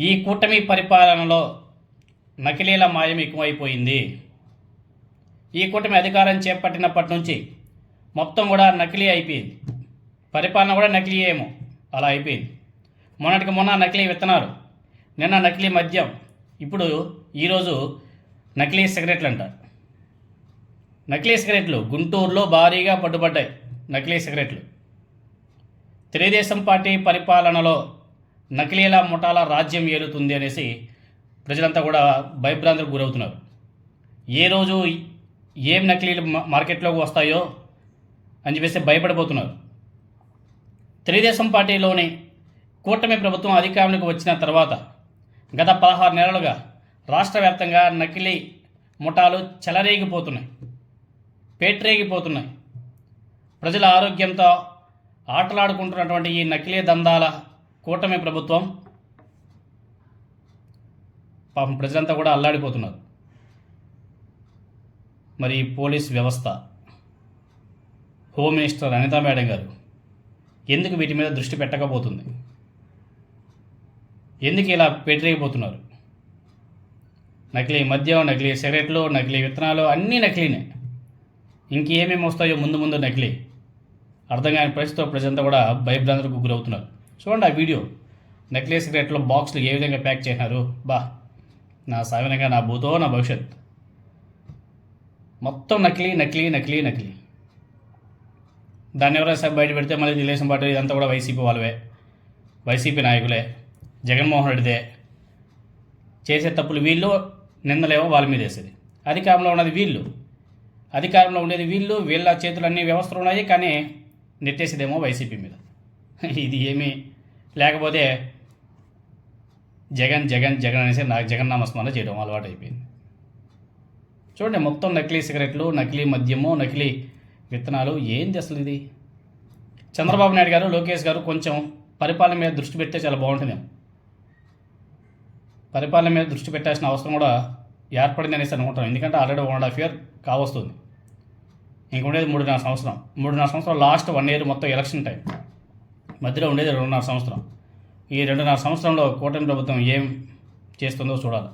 ఈ కూటమి పరిపాలనలో నకిలీల మాయం ఎక్కువైపోయింది. ఈ కూటమి అధికారం చేపట్టినప్పటి నుంచి మొత్తం కూడా నకిలీ అయిపోయింది. పరిపాలన కూడా నకిలీ ఏమో అలా అయిపోయింది. మొన్నటికి మొన్న నకిలీ విత్తనాలు నిన్న నకిలీ మద్యం ఇప్పుడు ఈరోజు నకిలీ సిగరెట్లు అంటారు. నకిలీ సిగరెట్లు గుంటూరులో భారీగా పట్టుబడ్డాయి నకిలీ సిగరెట్లు. తెలుగుదేశం పార్టీ పరిపాలనలో నకిలీల ముఠాల రాజ్యం ఏలుతుంది అనేసి ప్రజలంతా కూడా భయభ్రాంతులకు గురవుతున్నారు. ఏ రోజు ఏం నకిలీలు మా- మార్కెట్లోకి వస్తాయో అని చెప్పేసి భయపడిపోతున్నారు. తెలుగుదేశం పార్టీలోని కూటమి ప్రభుత్వం అధికారంలోకి వచ్చిన తర్వాత గత పదహారు నెలలుగా రాష్ట్ర వ్యాప్తంగా నకిలీ ముఠాలు చెలరేగిపోతున్నాయి. పేట్రేగిపోతున్నాయి. ప్రజల ఆరోగ్యంతో ఆటలాడుకుంటున్నటువంటి ఈ నకిలీ దందాల కూటమి ప్రభుత్వం పాపం ప్రజలంతా కూడా అల్లాడిపోతున్నారు. మరి పోలీస్ వ్యవస్థ హోమ్ మినిస్టర్ అనితా మేడం గారు ఎందుకు వీటి మీద దృష్టి పెట్టకపోతుంది? ఎందుకు ఇలా పెట్టలేకపోతున్నారు నకిలీ మద్యం నకిలీ సిగరెట్లు నకిలీ విత్తనాలు అన్నీ నకిలీనే. ఇంకేమేమి వస్తాయో ముందు ముందు నకిలీ. అర్థం కాని పరిస్థితితో ప్రజలంతా కూడా భయభ్రాంతులకు గురవుతున్నారు. చూడండి ఆ వీడియో. నెక్లెస్ రేట్లో బాక్స్లు ఏ విధంగా ప్యాక్ చేసినారు? బా నా సామాన్యంగా నా భూతో నా భవిష్యత్. మొత్తం నకిలీ నకిలీ నకిలీ నకిలీ. దాన్ని ఎవరైనా బయట పెడితే మళ్ళీ తెలుగుదేశం పార్టీ ఇదంతా కూడా వైసీపీ వాళ్ళవే. వైసీపీ నాయకులే. జగన్మోహన్ రెడ్డిదే. చేసే తప్పులు వీళ్ళు నిందలేమో వాళ్ళ మీద వేసేది. అధికారంలో ఉన్నది వీళ్ళు. అధికారంలో ఉండేది వీళ్ళు వీళ్ళ చేతులు అన్ని వ్యవస్థలు ఉన్నాయి కానీ నెట్టేసేదేమో వైసీపీ మీద. ఇది ఏమీ లేకపోతే జగన్ జగన్ జగన్ అనేసి నాకు జగన్నామస్మరణ చేయడం అలవాటు అయిపోయింది చూడండి మొత్తం నకిలీ సిగరెట్లు నకిలీ మద్యము నకిలీ విత్తనాలు ఏంది అసలు ఇది? చంద్రబాబు నాయుడు గారు లోకేష్ గారు కొంచెం పరిపాలన మీద దృష్టి పెట్టే చాలా బాగుంటుంది. పరిపాలన మీద దృష్టి పెట్టాల్సిన అవసరం కూడా ఏర్పడింది అనేసి అనుకుంటాం ఎందుకంటే already one and half year కావస్తుంది. ఇంకొండేది మూడున్నర సంవత్సరం. మూడున్నర సంవత్సరం లాస్ట్ వన్ ఇయర్ మొత్తం ఎలక్షన్ టైం. మధ్యలో ఉండేది రెండున్నర సంవత్సరం. ఈ రెండున్నర సంవత్సరంలో కూటమి ప్రభుత్వం ఏం చేస్తుందో చూడాలి.